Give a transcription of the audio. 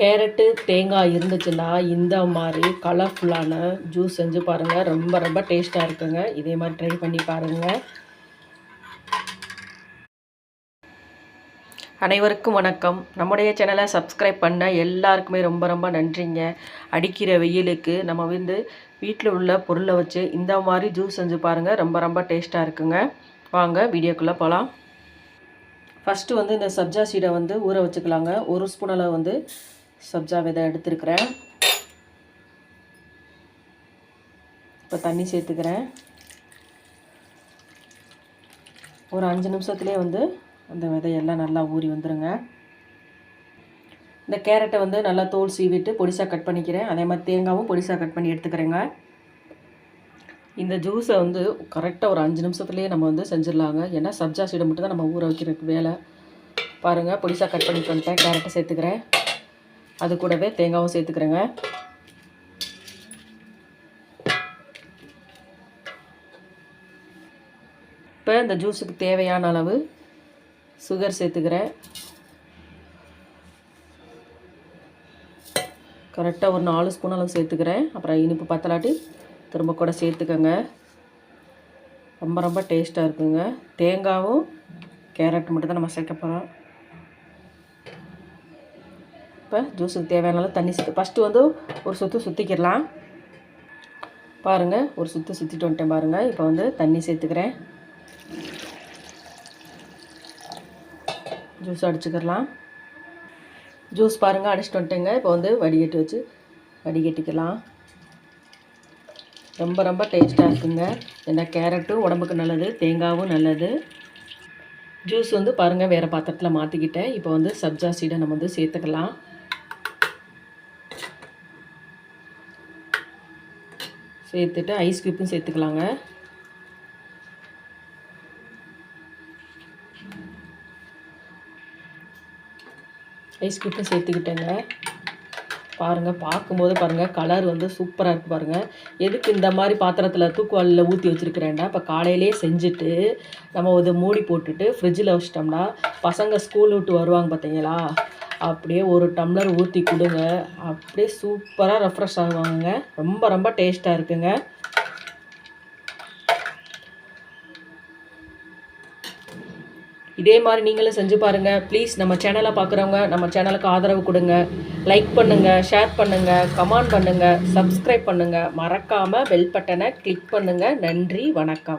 Carrot தேங்காய் இருந்துச்சுன்னா இந்த மாதிரி கலர்ஃபுல்லான ஜூஸ் செஞ்சு பாருங்கள் ரொம்ப ரொம்ப டேஸ்ட்டாக இருக்குங்க. இதே மாதிரி ட்ரை பண்ணி பாருங்கள் அனைவருக்கும் வணக்கம். நம்முடைய சேனலை சப்ஸ்கிரைப் பண்ண எல்லாருக்குமே ரொம்ப ரொம்ப நன்றிங்க. அடிக்கிற வெயிலுக்கு நம்ம வந்து வீட்டில் உள்ள பொருளை வச்சு இந்த மாதிரி ஜூஸ் செஞ்சு பாருங்கள் ரொம்ப ரொம்ப டேஸ்ட்டாக இருக்குங்க. வாங்க வீடியோக்குள்ளே போகலாம் ஃபஸ்ட்டு வந்து இந்த சப்ஜா சீடை வந்து ஊற வச்சுக்கலாங்க. ஒரு ஸ்பூன் அளவு வந்து சப்ஜா விதை எடுத்துருக்கிறேன். இப்போ தண்ணி சேர்த்துக்கிறேன். ஒரு அஞ்சு நிமிஷத்துலேயே வந்து அந்த விதையெல்லாம் நல்லா ஊறி வந்துடுங்க இந்த கேரட்டை வந்து நல்லா தோல் சீவிட்டு பொடிசாக கட் பண்ணிக்கிறேன். அதே மாதிரி தேங்காவும் பொடிசாக கட் பண்ணி எடுத்துக்கிறேங்க. இந்த ஜூஸை வந்து கரெக்டாக ஒரு அஞ்சு நிமிஷத்துலேயே நம்ம வந்து செஞ்சிடலாங்க. ஏன்னா சப்ஜா சீடை மட்டும் தான் நம்ம ஊற வைக்கிறதுக்கு வேலை. பாருங்கள் பொடிசாக கட் பண்ணிட்டு வந்துட்டேன். கேரட்டை சேர்த்துக்கிறேன். அது கூடவே தேங்காவும் சேர்த்துக்கிறேங்க. இப்போ இந்த ஜூஸுக்கு தேவையான அளவு சுகர் சேர்த்துக்கிறேன். கரெக்டாக ஒரு நாலு ஸ்பூன் அளவு சேர்த்துக்கிறேன். அப்புறம் இனிப்பு பத்தலாட்டி திரும்ப கூட சேர்த்துக்கோங்க. ரொம்ப ரொம்ப டேஸ்ட்டாக இருக்குங்க. தேங்காவும் கேரட் மட்டும் தான் நம்ம சேர்க்க போகிறோம் இப்போ ஜூஸுக்கு தேவையான தண்ணி சுற்றி ஃபஸ்ட்டு வந்து ஒரு சுற்று சுற்றிக்கிடலாம் பாருங்கள் ஒரு சுற்று சுற்றிட்டு வந்துட்டேன் பாருங்கள் இப்போ வந்து தண்ணி சேர்த்துக்கிறேன். ஜூஸ் அடிச்சுக்கிடலாம். ஜூஸ் பாருங்கள் அடிச்சுட்டு வந்துட்டேங்க. இப்போ வந்து வடிகட்டி வச்சு வடிகட்டிக்கலாம். ரொம்ப ரொம்ப டேஸ்ட்டாக இருக்குங்க. ஏன்னா கேரட்டும் உடம்புக்கு நல்லது தேங்காவும் நல்லது. ஜூஸ் வந்து பாருங்கள் வேறு பாத்திரத்தில் மாற்றிக்கிட்டேன் இப்போ வந்து சப்ஜா சீடை நம்ம வந்து சேர்த்துக்கலாம். சேர்த்துட்டு ஐஸ் க்யூப்பும் சேர்த்துக்கலாங்க. ஐஸ் க்யூப்பும் சேர்த்துக்கிட்டேங்க. பாருங்கள் பார்க்கும்போது பாருங்கள் கலர் வந்து சூப்பராக இருக்குது பாருங்கள் எதுக்கு இந்த மாதிரி பாத்திரத்தில் தூக்குவாளில் ஊற்றி வச்சுருக்கிறேன்னா இப்போ காலையிலே செஞ்சுட்டு நம்ம இதை மூடி போட்டுட்டு ஃப்ரிட்ஜில் வச்சிட்டோம்னா பசங்க ஸ்கூல் விட்டு வருவாங்க பார்த்தீங்களா அப்படியே ஒரு டம்ளர் ஊற்றி கொடுங்க. அப்படியே சூப்பராக ரெஃப்ரெஷ் ஆகுவாங்க ரொம்ப ரொம்ப டேஸ்ட்டாக இருக்குங்க. இதே மாதிரி நீங்களும் செஞ்சு பாருங்கள் ப்ளீஸ் நம்ம சேனலை பார்க்குறவங்க நம்ம சேனலுக்கு ஆதரவு கொடுங்க. லைக் பண்ணுங்கள் ஷேர் பண்ணுங்கள் கமெண்ட் பண்ணுங்கள் சப்ஸ்கிரைப் பண்ணுங்கள் மறக்காமல் பெல் பட்டனை கிளிக் பண்ணுங்கள் நன்றி வணக்கம்.